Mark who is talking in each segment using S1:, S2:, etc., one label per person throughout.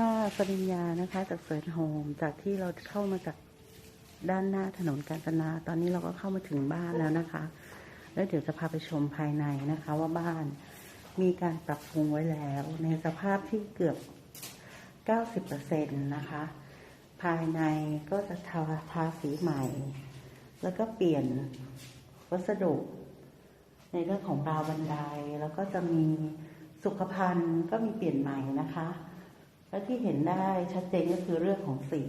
S1: ค่ะปริญญานะคะ จากเฟิร์นโฮมจากที่เราเข้ามาจากด้านหน้าถนนกาญจนา ตอนนี้เราก็เข้ามาถึงบ้านแล้วนะคะ แล้วเดี๋ยวจะพาไปชมภายในนะคะ ว่าบ้านมีการปรับปรุงไว้แล้ว ในสภาพที่เกือบ 90%นะคะ ภายในก็จะทาทาสีใหม่ แล้วก็เปลี่ยนวัสดุ ในเรื่องของราวบันไดแล้วก็จะมีสุขภัณฑ์ก็มีเปลี่ยนใหม่นะคะ และที่เห็นได้ชัดเจนก็คือเรื่องของสี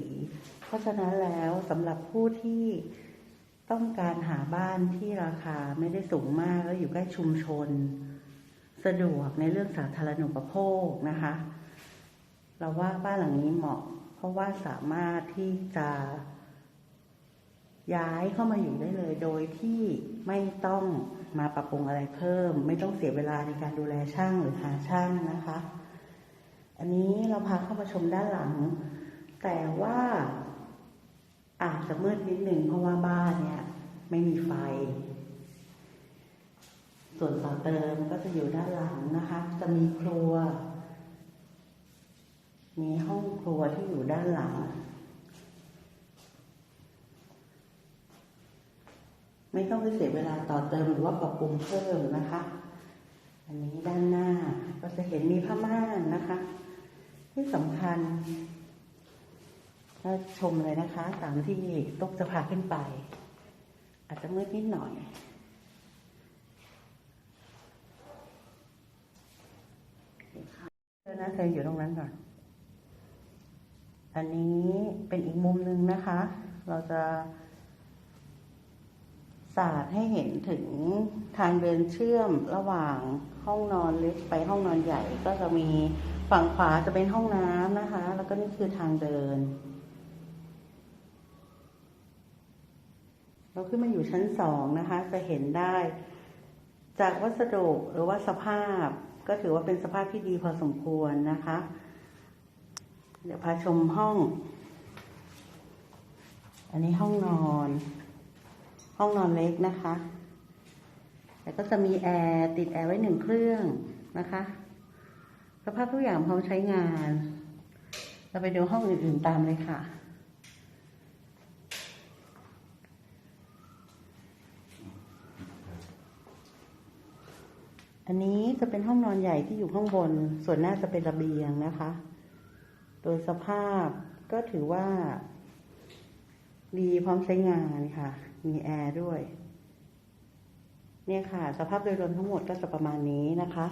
S1: เพราะฉะนั้นแล้วสำหรับผู้ที่ต้องการหาบ้านที่ราคาไม่ได้สูงมากแล้วอยู่ใกล้ชุมชน สะดวกในเรื่องสาธารณูปโภคนะคะ เราว่าบ้านหลังนี้เหมาะ เพราะว่าสามารถที่จะย้ายเข้ามาอยู่ได้เลย โดยที่ไม่ต้องมาปรับปรุงอะไรเพิ่ม ไม่ต้องเสียเวลาในการดูแลช่างหรือหาช่างนะคะ อันนี้เราพาเข้ามาชมด้านหลัง แต่ว่าอาจจะมืดนิดหนึ่งเพราะว่าบ้านเนี่ย ไม่มีไฟ ส่วนต่อเติมก็จะอยู่ด้านหลังนะคะ จะมีครัว มีห้องครัวที่อยู่ด้านหลัง ไม่ต้องไปเสียเวลาต่อเติมหรือว่าปรับปรุงเพิ่มนะคะ อันนี้ด้านหน้าก็จะเห็นมีผ้าม่านนะคะ ที่สำคัญก็ชมเลยนะคะ ตามที่ตุ๊กจะพาขึ้นไป อาจจะมืดนิดหน่อยเธอนะเธออยู่ตรงนั้นก่อน อันนี้เป็นอีกมุมหนึ่งนะคะ เราจะสาดให้เห็นถึงทางเดินเชื่อมระหว่างห้องนอนเล็กไปห้องนอนใหญ่ก็จะมี ฝั่งขวาจะเป็นห้องน้ำนะคะ แล้วก็นี่คือทางเดิน เราขึ้นมาอยู่ชั้นสองนะคะ จะเห็นได้ จากวัสดุหรือว่าสภาพก็ถือว่าเป็นสภาพที่ดีพอสมควรนะคะ เดี๋ยวพาชมห้อง อันนี้ห้องนอน ห้องนอนเล็กนะคะ แล้วก็จะมีแอร์ติดแอร์ไว้หนึ่งเครื่องนะคะ สภาพทุกอย่างพร้อมใช้งาน เราไปดูห้องอื่นๆตามเลยค่ะ อันนี้จะเป็นห้องนอนใหญ่ที่อยู่ข้างบน ส่วนหน้าจะเป็นระเบียงนะคะ โดยสภาพก็ถือว่า ดีพร้อมใช้งานค่ะ มีแอร์ด้วย เนี่ยค่ะ สภาพโดยรวมทั้งหมดก็จะประมาณนี้นะคะ